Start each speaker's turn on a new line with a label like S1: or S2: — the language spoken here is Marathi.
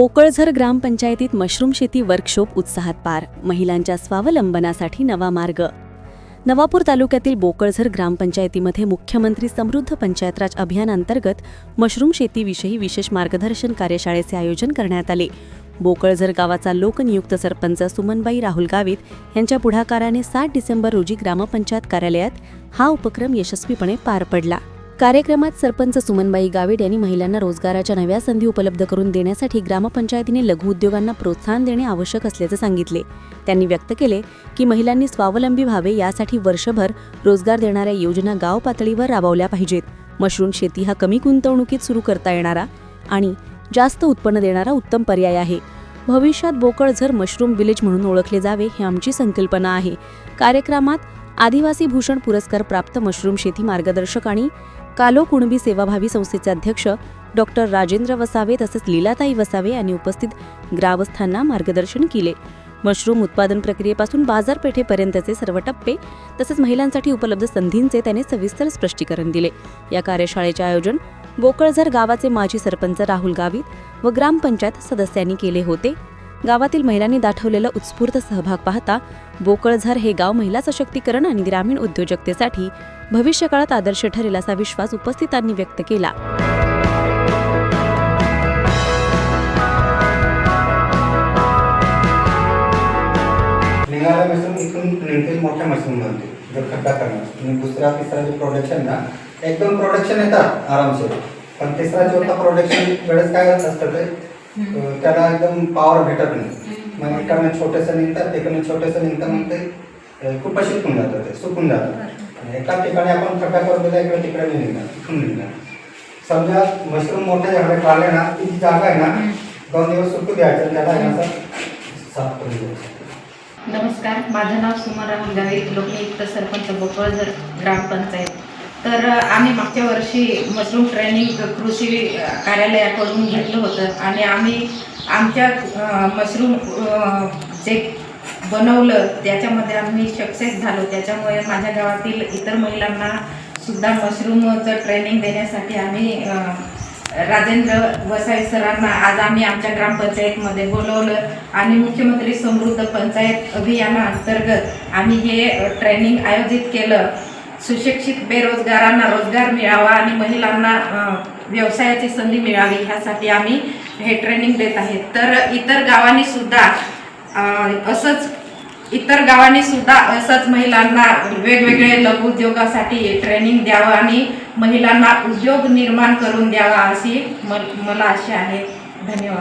S1: बोकळझर ग्रामपंचायतीत मशरूम शेती वर्कशॉप उत्साहात पार. महिलांच्या स्वावलंबनासाठी नवा मार्ग. नवापूर तालुक्यातील बोकळझर ग्रामपंचायतीमध्ये मुख्यमंत्री समृद्ध पंचायतराज अभियानांतर्गत मशरूम शेतीविषयी विशेष मार्गदर्शन कार्यशाळेचे आयोजन करण्यात आले. बोकळझर गावाचा लोकनियुक्त सरपंच सुमनबाई राहुल गावित यांच्या पुढाकाराने सात डिसेंबर रोजी ग्रामपंचायत कार्यालयात हा उपक्रम यशस्वीपणे पार पडला. कार्यक्रमात सरपंच सुमनबाई गाविड यांनी महिलांना रोजगाराच्या नव्या संधी उपलब्ध करून देण्यासाठी ग्रामपंचायतीने लघुउद्योगांना प्रोत्साहन देणे आवश्यक असल्याचे सांगितले. त्यांनी व्यक्त केले की महिलांनी स्वावलंबी व्हावे यासाठी वर्षभर रोजगार देणाऱ्या योजना गाव पातळीवर राबवल्या पाहिजेत. मशरूम शेती हा कमी गुंतवणुकीत सुरू करता येणारा आणि जास्त उत्पन्न देणारा उत्तम पर्याय आहे. भविष्यात बोकळझर मशरूम विलेज म्हणून ओळखले जावे ही आमची संकल्पना आहे. कार्यक्रमात आदिवासी भूषण पुरस्कार प्राप्त मशरूम शेती मार्गदर्शक आणि कालो कुणबी सेवाभावी संस्थेचे अध्यक्ष डॉक्टर राजेंद्र वसावे तसेच लीलाताई वसावे यांनी उपस्थित ग्रामस्थांना मार्गदर्शन केले. मशरूम उत्पादन प्रक्रियेपासून बाजारपेठेपर्यंतचे सर्व टप्पे तसेच महिलांसाठी उपलब्ध संधींचे त्याने सविस्तर स्पष्टीकरण दिले. या कार्यशाळेचे आयोजन बोकळझर गावाचे माजी सरपंच राहुल गावित व ग्रामपंचायत सदस्यांनी केले होते. गावातील महिलांनी दाखवलेला उत्स्फूर्त सहभाग पाहता बोकळझर हे गाव महिला सशक्तीकरण आणि ग्रामीण उद्योजकतेसाठी भविष्यकाळात आदर्श ठरेल असा विश्वास उपस्थितांनी व्यक्त केला.
S2: निघाला मशरूम इथून निघतील मोठ्या मशीन बनते जर खड्डा करणार. आणि दुसरा तिसरा जे प्रोडक्शन ना एकदम प्रोडक्शन येतात आरामशीर. पण तिसरा चौथा प्रोडक्शन वेळेस काय असतं ते त्याला एकदम पॉवर भेटत नाही. मग इकडनं छोटंसं निघतात तिकडनं छोटंसं निघतं मग ते अं, खूप शिकून जातं ते सुकून जातं. एका ठिकाणी आपण खड्डा करून दिला इकडे तिकडे नाही निघणार तिथून निघणार. समजा मशरूम मोठ्या झाडात काढले ना ती जी जागा आहे ना दोन दिवस सुकू द्यायचं त्याला असं साफ करून द्यायचं
S3: नमस्कार माझं नाव सुमन राहुल गावित लोकनियुक्त सरपंच बोकळझर ग्रामपंचायत. तर आम्ही मागच्या वर्षी मशरूम ट्रेनिंग कृषी कार्यालयाकडून घेतलं होतं आणि आम्ही आमच्या मशरूम जे बनवलं त्याच्यामध्ये आम्ही सक्सेस झालो. त्याच्यामुळे माझ्या गावातील इतर महिलांना सुद्धा मशरूमचं ट्रेनिंग देण्यासाठी आम्ही राजेंद्र वसाई सरांना आज आम्ही आमच्या ग्रामपंचायतमध्ये बोलवलं आणि मुख्यमंत्री समृद्ध पंचायत अभियानाअंतर्गत आम्ही हे ट्रेनिंग आयोजित केलं. सुशिक्षित बेरोजगारांना रोजगार मिळावा आणि महिलांना व्यवसायाची संधी मिळावी ह्यासाठी आम्ही हे ट्रेनिंग देत आहे तर इतर गावांनी सुद्धा असंच इतर गावांनी सुद्धा असंच महिलांना वेगवेगळे लघुउद्योगासाठी ट्रेनिंग द्यावं आणि महिलांना उद्योग निर्माण करून द्यावा अशी म मला आशा आहे. धन्यवाद.